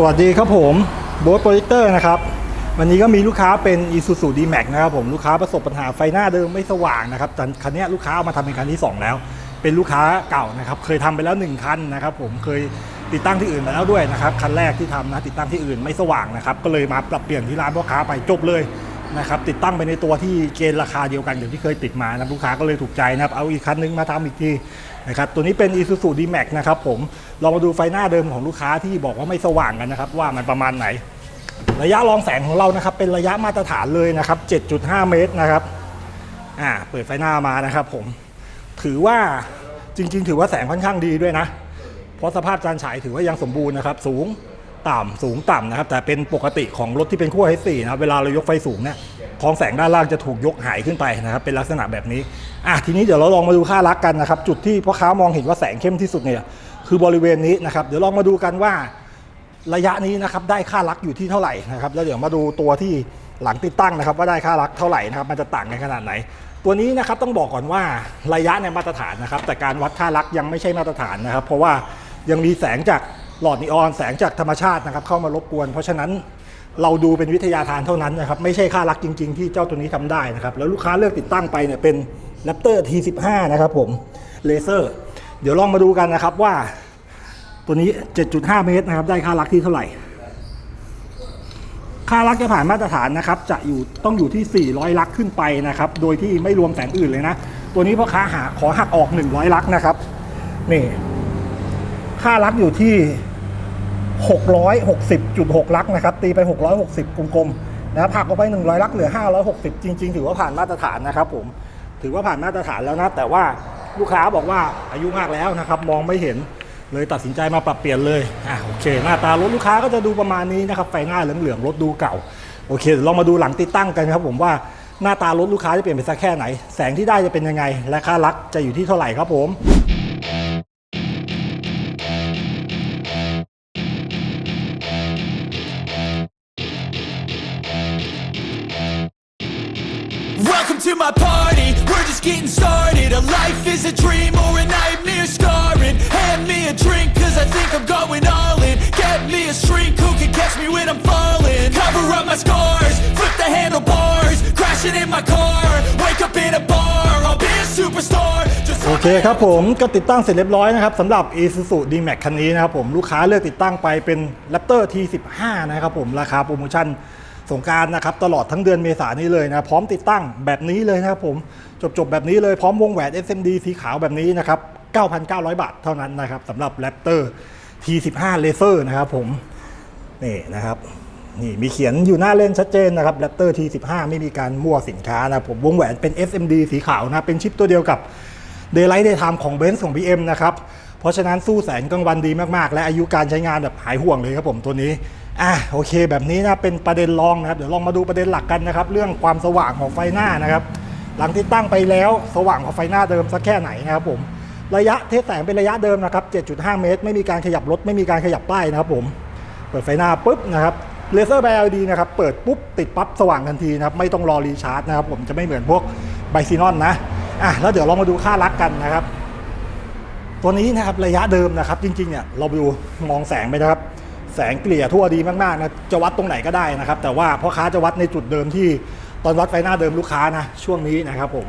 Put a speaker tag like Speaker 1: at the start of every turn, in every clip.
Speaker 1: สวัสดีครับผมโบ๊ทโปรเจคเตอร์นะครับ วันนี้ก็มีลูกค้าเป็น Isuzu D-Max นะครับผมลูกค้าประสบปัญหาไฟหน้าเดิมไม่สว่างนะครับแต่คันนี้ลูกค้าเอามาทำเป็นคันที่ 2 แล้ว เป็นลูกค้าเก่านะครับเคยทำไปแล้ว 1 คันนะครับผมเคยติดตั้งที่อื่นมาแล้วด้วยนะครับคันแรกที่ทำนะติดตั้งที่อื่นไม่สว่างนะครับก็เลยมาปรับเปลี่ยนที่ร้านพ่อค้าไปจบเลย นะครับติดตั้งไปในตัวที่เกณฑ์ราคาเดียวกันอย่างที่เคยติดมานะลูกค้าก็เลยถูกใจนะครับ เอาอีกคันนึงมาทำอีกทีนะครับตัวนี้เป็น Isuzu D-Max นะครับผมเรามาดูไฟหน้าเดิมของลูกค้าที่บอกว่าไม่สว่างกันนะครับ ว่ามันประมาณไหน ระยะรองแสงของเรานะครับเป็นระยะมาตรฐานเลยนะครับ 7.5 เมตรนะครับอ่าเปิดไฟหน้ามานะครับผมถือว่าจริง ๆ ถือว่าแสงค่อนข้างดีด้วยนะ เพราะสภาพการฉายถือว่ายังสมบูรณ์นะครับ สูง ต่ำสูงต่ำนะครับแต่เป็นปกติของรถที่เป็นขั้ว H4 นะครับเวลาเรายกไฟสูงเนี่ยทองแสงด้านล่างจะถูกยกหายขึ้นไปนะครับเป็นลักษณะแบบนี้อะทีนี้เดี๋ยวเราลองมาดูค่ารักกันนะครับจุดที่พ่อค้ามองเห็นว่าแสงเข้มที่สุดเนี่ยคือบริเวณนี้นะครับเดี๋ยวลองมาดูกันว่าระยะนี้นะครับได้ค่ารักอยู่ที่เท่าไหร่นะครับแล้วเดี๋ยวมาดูตัวที่หลังติดตั้งนะครับ ว่าได้ค่ารักเท่าไหร่นะครับมันจะต่างกันขนาดไหน ตัวนี้นะครับต้องบอกก่อนว่าระยะในยมาตรฐานนะครับแต่การวัดค่ารักยังไม่ใช่มาตรฐานนะครับ เพราะว่ายังมีแสงจาก หลอดนีออนแสงจากธรรมชาตินะครับเข้ามารบกวน เพราะฉะนั้นเราดูเป็นวิทยาทานเท่านั้นนะครับไม่ใช่ค่ารักจริง ๆ ที่เจ้าตัวนี้ทำได้นะครับแล้วลูกค้าเลือกติดตั้งไปเนี่ยเป็น Raptor T15 นะครับผมเลเซอร์เดี๋ยวลองมาดูกันนะครับว่า ตัวนี้ 7.5 เมตรนะครับได้ค่ารักที่เท่าไหร่ ค่ารักจะผ่านมาตรฐานนะครับจะอยู่ต้องอยู่ที่ 400 ลักขึ้นไปนะครับโดยที่ไม่รวมแสงอื่นเลยนะ ตัวนี้พ่อค้าหาขอหักออก 100 ลักนะครับนี่ค่ารักอยู่ที่ 660.6 ลักนะครับ ตีไป 660 กลมๆนะครับหักออกไป 100 ลักเหลือ 560 จริง ๆ ถือว่าผ่านมาตรฐานนะครับผม ถือว่าผ่านมาตรฐานแล้วนะ แต่ว่าลูกค้าบอกว่าอายุมากแล้วนะครับ มองไม่เห็นเลยตัดสินใจมาปรับเปลี่ยนเลย อะโอเค หน้าตารถลูกค้าก็จะดูประมาณนี้นะครับ ไฟหน้าเหลืองๆ รถดูเก่า โอเคเดี๋ยวลองมาดูหลังติดตั้งกันครับผมว่าหน้าตารถลูกค้าจะเปลี่ยนไปสักแค่ไหน แสงที่ได้จะเป็นยังไง และค่ารักจะอยู่ที่เท่าไหร่ครับผม
Speaker 2: getting started A life is a dream or a nightmare scarring Hand me a drink cause I think I'm going all in Get me a shrink who can catch me when I'm falling Cover up my scars, flip the handlebars Crashing in my car, wake up in a bar I'll be a superstar
Speaker 1: โอเคครับผมก็ติดตั้งเสร็จเรียบร้อยนะครับสำหรับ Isuzu D-Max คันนี้นะครับผมลูกค้าเลือกติดตั้งไปเป็น Raptor T15 นะครับผมราคาโปรโมชั่นสงการนะครับตลอดทั้งเดือนเมษายนนี้เลยนะพร้อมติดตั้งแบบนี้เลยนะครับผม จบๆแบบนี้เลยพร้อมวงแหวน SMD สีขาวแบบนี้นะครับ 9,900 บาทเท่านั้นนะครับสำหรับ Raptor T15 Laser นะครับผมนี่นะครับนี่มีเขียนอยู่หน้าเล่นชัดเจนนะครับ Raptor T15 ไม่มีการมั่วสินค้านะผมวงแหวนเป็น SMD สีขาวนะเป็นชิปตัวเดียวกับ Daylight Daytime ของ Benz ของ BM นะครับเพราะฉะนั้นสู้แสงกลางวันดีมากๆ และอายุการใช้งานแบบหายห่วงเลยครับผมตัวนี้อะโอเค แบบนี้นะเป็นประเด็นรองนะครับ เดี๋ยวลองมาดูประเด็นหลักกันนะครับ เรื่องความสว่างของไฟหน้านะครับ หลังที่ตั้งไปแล้วสว่างของไฟหน้าเดิมสักแค่ไหนนะครับผมระยะเทสแสงเป็นระยะเดิมนะครับ 7.5 เมตร ไม่มีการขยับรถ ไม่มีการขยับป้ายนะครับผม เปิดไฟหน้าปุ๊บนะครับ เลเซอร์ไบ LED นะครับ เปิดปุ๊บ ติดปั๊บ สว่างทันทีนะครับ ไม่ต้องรอรีชาร์จนะครับผม จะไม่เหมือนพวกไบซีนอนนะ อะ แล้วเดี๋ยวเรามาดูค่ารักกันนะครับ ตัวนี้นะครับ ระยะเดิมนะครับ จริงๆ เนี่ย เราดูมองแสงไปนะครับ แสงเกลี่ยทั่วดีมากๆนะ จะวัดตรงไหนก็ได้นะครับ แต่ว่าพ่อค้าจะวัดในจุดเดิมที่ ตอนวัดไฟหน้าเดิมลูกค้านะ ช่วงนี้นะครับผม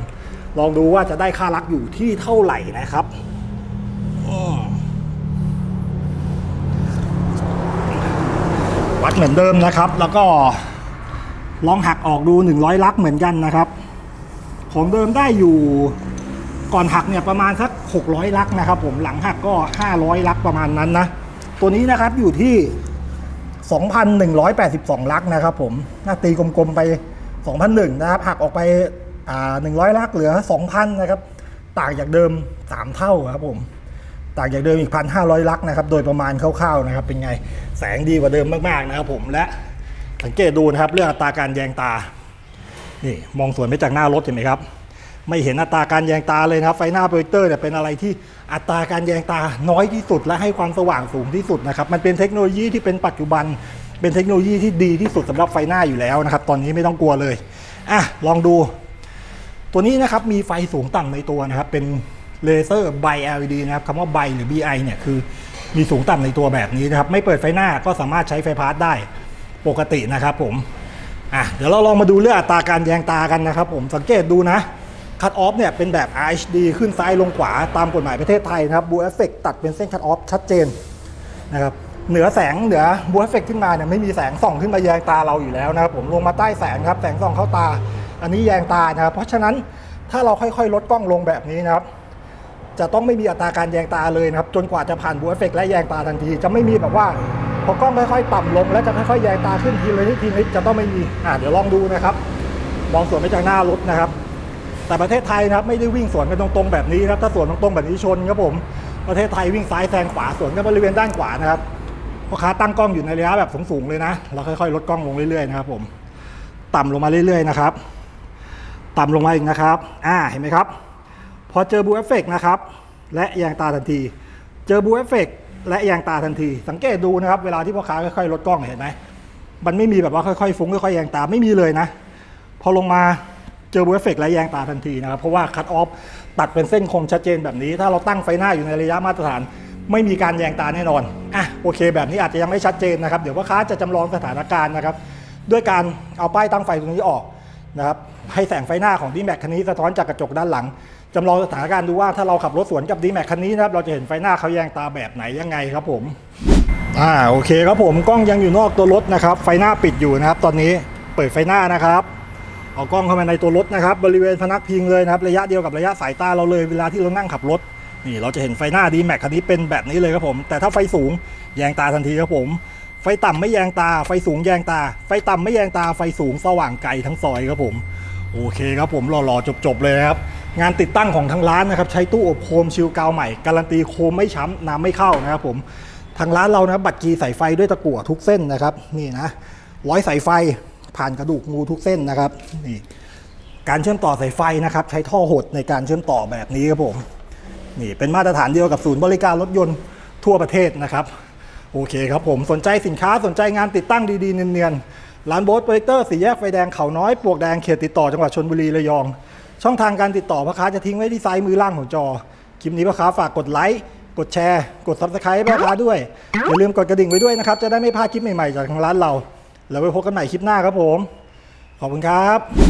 Speaker 1: ลองดูว่าจะได้ค่ารักอยู่ที่เท่าไหร่นะครับวัดเหมือนเดิมนะครับ แล้วก็ลองหักออกดู 100 ลักเหมือนกันนะครับ ของเดิมได้อยู่ก่อนหักเนี่ยประมาณสัก 600 ลักนะครับ ผมหลังหักก็ 500 ลักประมาณนั้นนะ ตัวนี้นะครับอยู่ที่ 2,182 ลักนะครับ ผมหน้าตีกลมๆไป 2,001นะครับหักออกไปอ่า100ลักเหลือ 2,000นะครับต่างจากเดิม 3 เท่าครับผมต่างจากเดิมอีก 1,500 ลักนะครับโดยประมาณคร่าวๆนะครับเป็นไงแสงดีกว่าเดิมมากๆนะครับผมและสังเกตดูนะครับเรื่องอัตราการแยงตานี่มองสวนไปจากหน้ารถเห็นไหมครับ ไม่เห็นอัตราการแยงตาเลยนะครับ ไฟหน้าโปรเจคเตอร์เนี่ยเป็นอะไรที่อัตราการแยงตาน้อยที่สุดและให้ความสว่างสูงที่สุดนะครับ มันเป็นเทคโนโลยีที่เป็นปัจจุบัน เป็นเทคโนโลยีที่ดีที่สุดสำหรับไฟหน้าอยู่แล้วนะครับ ตอนนี้ไม่ต้องกลัวเลยอะลองดู ตัวนี้นะครับมีไฟสูงต่ำในตัวนะครับ เป็นเลเซอร์ไบ LED นะครับคำว่าไบหรือ BI เนี่ยคือมีสูงต่ำในตัวแบบนี้นะครับ ไม่เปิดไฟหน้าก็สามารถใช้ไฟพาสได้ปกตินะครับผมอะเดี๋ยวเราลองมาดูเรื่องอัตราการแยงตากันนะครับผมสังเกตดูนะคัตออฟเนี่ยเป็นแบบ RHD ขึ้นซ้ายลงขวาตามกฎหมายประเทศไทยนะครับบูเอฟเฟกตัดเป็นเส้นคัตออฟชัดเจนนะครับ เหนือแสงเหนือบูเอฟเฟกขึ้นมาเนี่ยไม่มีแสงส่องขึ้นมาแยงตาเราอยู่แล้วนะครับผมลงมาใต้แสงครับแสงส่องเข้าตา อันนี้แยงตานะครับเพราะฉะนั้นถ้าเราค่อยๆ ลดกล้องลงแบบนี้นะครับ จะต้องไม่มีอัตราการแยงตาเลยนะครับ จนกว่าจะผ่านบูเอฟเฟกและแยงตาทันที จะไม่มีแบบว่าพอกล้องค่อยๆ ต่ำลง แล้วจะค่อยๆแยงตาขึ้นทีละนิดทีนิดจะต้องไม่มีอ่าเดี๋ยวลองดูนะครับมองสวนไปจากหน้ารถนะครับ แต่ประเทศไทยนะครับไม่ได้วิ่งสวนกันตรงๆแบบนี้นะครับถ้าสวนตรงๆแบบนี้ชนครับผมประเทศไทยวิ่งซ้ายแซงขวาสวนกันบริเวณด้านขวานะครับ พ่อค้าตั้งกล้องอยู่ในระยะแบบสูงๆเลยนะเราค่อยๆลดกล้องลงเรื่อยๆนะครับผมต่ำลงมาเรื่อยๆนะครับ ต่ำลงมาอีกนะครับ อ่าเห็นไหมครับ พอเจอบูเอฟเฟกนะครับ และแยงตาทันที เจอบูเอฟเฟกและแยงตาทันที สังเกตดูนะครับเวลาที่พ่อค้าค่อยๆลดกล้องเห็นไหมมันไม่มีแบบว่าค่อยๆฟุ้งค่อยๆแยงตาไม่มีเลยนะ พอลงมาเจอบูเอฟเฟกและแยงตาทันทีนะครับ เพราะว่าคัตออฟตัดเป็นเส้นคมชัดเจนแบบนี้ ถ้าเราตั้งไฟหน้าอยู่ในระยะมาตรฐาน ไม่มีการแยงตาแน่นอนอะโอเค แบบนี้อาจจะยังไม่ชัดเจนนะครับ เดี๋ยวพ่อค้าจะจำลองสถานการณ์นะครับ ด้วยการเอาป้ายตั้งไฟตรงนี้ออกนะครับให้แสงไฟหน้าของดีแม็กคันนี้สะท้อนจากกระจกด้านหลังจำลองสถานการณ์ดูว่าถ้าเราขับรถสวนกับดีแม็กคันนี้นะครับเราจะเห็นไฟหน้าเขาแยงตาแบบไหนยังไงครับผมอ่าโอเคครับผมกล้องยังอยู่นอกตัวรถนะครับ ไฟหน้าปิดอยู่นะครับ ตอนนี้เปิดไฟหน้านะครับเอากล้องเข้ามาในตัวรถนะครับ บริเวณพนักพิงเลยนะครับ ระยะเดียวกับระยะสายตาเราเลยเวลาที่เรานั่งขับรถ นี่เราจะเห็นไฟหน้าดีแม็กคันนี้เป็นแบบนี้เลยครับผม แต่ถ้าไฟสูงแยงตาทันทีครับผม ไฟต่ำไม่แยงตา ไฟสูงแยงตา ไฟต่ำไม่แยงตา ไฟสูงสว่างไกลทั้งซอยครับผม โอเคครับผมหล่อๆจบๆเลยนะครับ งานติดตั้งของทางร้านนะครับใช้ตู้อบโคมชิลกาวใหม่ การันตีโคมไม่ช้ำน้ำไม่เข้านะครับผม ทางร้านเรานะบัตรกีสายไฟด้วยตะกั่วทุกเส้นนะครับ นี่นะร้อยสายไฟผ่านกระดูกงูทุกเส้นนะครับ นี่ การเชื่อมต่อสายไฟนะครับ ใช้ท่อหดในการเชื่อมต่อแบบนี้ครับผม นี่เป็นมาตรฐานเดียวกับศูนย์บริการรถยนต์ทั่วประเทศนะครับ โอเคครับผมสนใจสินค้าสนใจงานติดตั้งดีๆเนียนๆร้านโบสโปรเจคเตอร์สี่แยกไฟแดงเขาน้อยปลวกแดงเขตติดต่อจังหวัดชนบุรีระยอง ช่องทางการติดต่อพ่อค้าจะทิ้งไว้ที่ซ้ายมือล่างของจอคลิปนี้พ่อค้าฝากกดไลค์กดแชร์ กดซับสไครต์พ่อค้าด้วยอย่าลืมกดกระดิ่งไว้ด้วยนะครับจะได้ไม่พลาดคลิปใหม่ๆจากทางร้านเรา แล้วไว้พบกันใหม่คลิปหน้าครับผม ขอบคุณครับ